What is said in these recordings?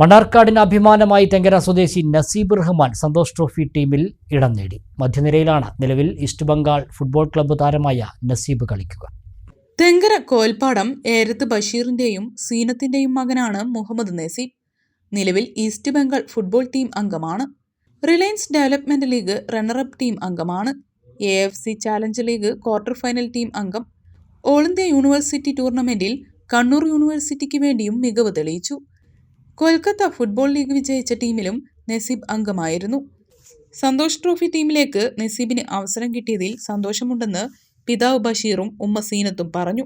മണ്ണാർക്കാടിന് അഭിമാനമായി തെങ്കര സ്വദേശി നസീബ് റഹ്മാൻ സന്തോഷ് ട്രോഫി ടീമിൽ ഇടം നേടി. മധ്യനിരയിലാണ് നിലവിൽ ഈസ്റ്റ് ബംഗാൾ ഫുട്ബോൾ ക്ലബ്ബ് താരമായ നസീബ് കളിക്കുക. തെങ്കര കോൽപ്പാടം ഏരത്ത് ബഷീറിന്റെയും സീനത്തിന്റെയും മകനാണ് മുഹമ്മദ് നസീബ്. നിലവിൽ ഈസ്റ്റ് ബംഗാൾ ഫുട്ബോൾ ടീം അംഗമാണ്. Reliance development league runner up team അംഗമാണ്. A F C challenge league quarter final team അംഗം. ഓൾ ഇന്ത്യ യൂണിവേഴ്സിറ്റി ടൂർണമെന്റിൽ കണ്ണൂർ യൂണിവേഴ്സിറ്റിക്ക് വേണ്ടിയും മികവ് തെളിയിച്ചു. കൊൽക്കത്ത ഫുട്ബോൾ ലീഗ് വിജയിച്ച ടീമിലും നസീബ് അംഗമായിരുന്നു. സന്തോഷ് ട്രോഫി ടീമിലേക്ക് നസീബിന് അവസരം കിട്ടിയതിൽ സന്തോഷമുണ്ടെന്ന് പിതാവ് ബഷീറും ഉമ്മ സീനത്തും പറഞ്ഞു.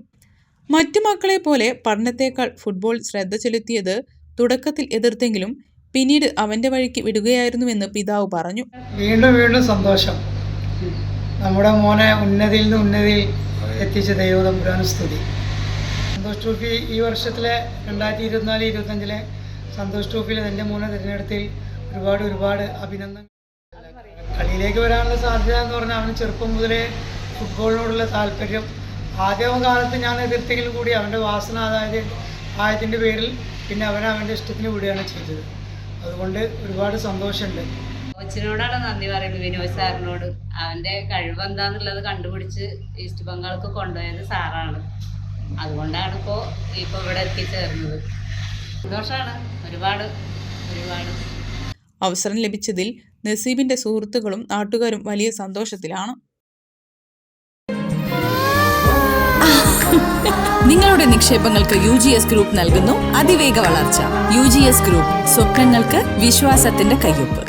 മറ്റു മക്കളെ പോലെ പഠനത്തേക്കാൾ ഫുട്ബോൾ ശ്രദ്ധ ചെലുത്തിയത് തുടക്കത്തിൽ എതിർത്തെങ്കിലും പിന്നീട് അവന്റെ വഴിക്ക് വിടുകയായിരുന്നുവെന്ന് പിതാവ് പറഞ്ഞു. വീണ്ടും വീണ്ടും സന്തോഷം. നമ്മുടെ മോനെ ഉന്നതിയിൽ നിന്ന് ഉന്നതി എത്തിച്ച ദൈവം സ്തുതി. സന്തോഷ് ട്രോഫി ഈ വർഷത്തിലെ രണ്ടായിരത്തി ഇരുപത്തിനാല് ഇരുപത്തഞ്ചിലെ സന്തോഷ് ട്രോഫിയിൽ എന്റെ മോനെ തിരഞ്ഞെടുത്തിൽ ഒരുപാട് ഒരുപാട് അഭിനന്ദനങ്ങൾ. കളിയിലേക്ക് വരാനുള്ള സാധ്യത എന്ന് പറഞ്ഞാൽ അവന് ചെറുപ്പം മുതലേ ഫുട്ബോളിനോടുള്ള താല്പര്യം. ആദ്യം കാലത്ത് ഞാൻ എതിർത്തെങ്കിലും കൂടി അവന്റെ വാസന അതായത് ആയതിന്റെ പേരിൽ പിന്നെ അവൻ അവന്റെ ഇഷ്ടത്തിന് വിടുകയാണ് ചെയ്തത്. അതുകൊണ്ട് ഒരുപാട് സന്തോഷമുണ്ട്. കോച്ചിനോടാണ് നന്ദി പറയുന്നത് വിനോദ് സാറിനോട്. അവന്റെ കഴിവ് എന്താന്നുള്ളത് കണ്ടുപിടിച്ച് ഈസ്റ്റ് ബംഗാൾക്ക് കൊണ്ടുപോയത് സാറാണ്. അതുകൊണ്ടാണ് ഇപ്പോൾ ഇപ്പോൾ ഇവിടെ എത്തിച്ചേർന്നത്. സന്തോഷമാണ് ഒരുപാട് ഒരുപാട്. അവസരം ലഭിച്ചതിൽ നസീബിന്റെ സുഹൃത്തുക്കളും നാട്ടുകാരും വലിയ സന്തോഷത്തിലാണ്. നിങ്ങളുടെ നിക്ഷേപങ്ങൾക്ക് യു ജി എസ് ഗ്രൂപ്പ് നൽകുന്നു. അതിവേഗ വളർച്ച. യു ജി എസ് ഗ്രൂപ്പ് സ്വപ്നങ്ങൾക്ക് വിശ്വാസത്തിന്റെ കയ്യൊപ്പ്.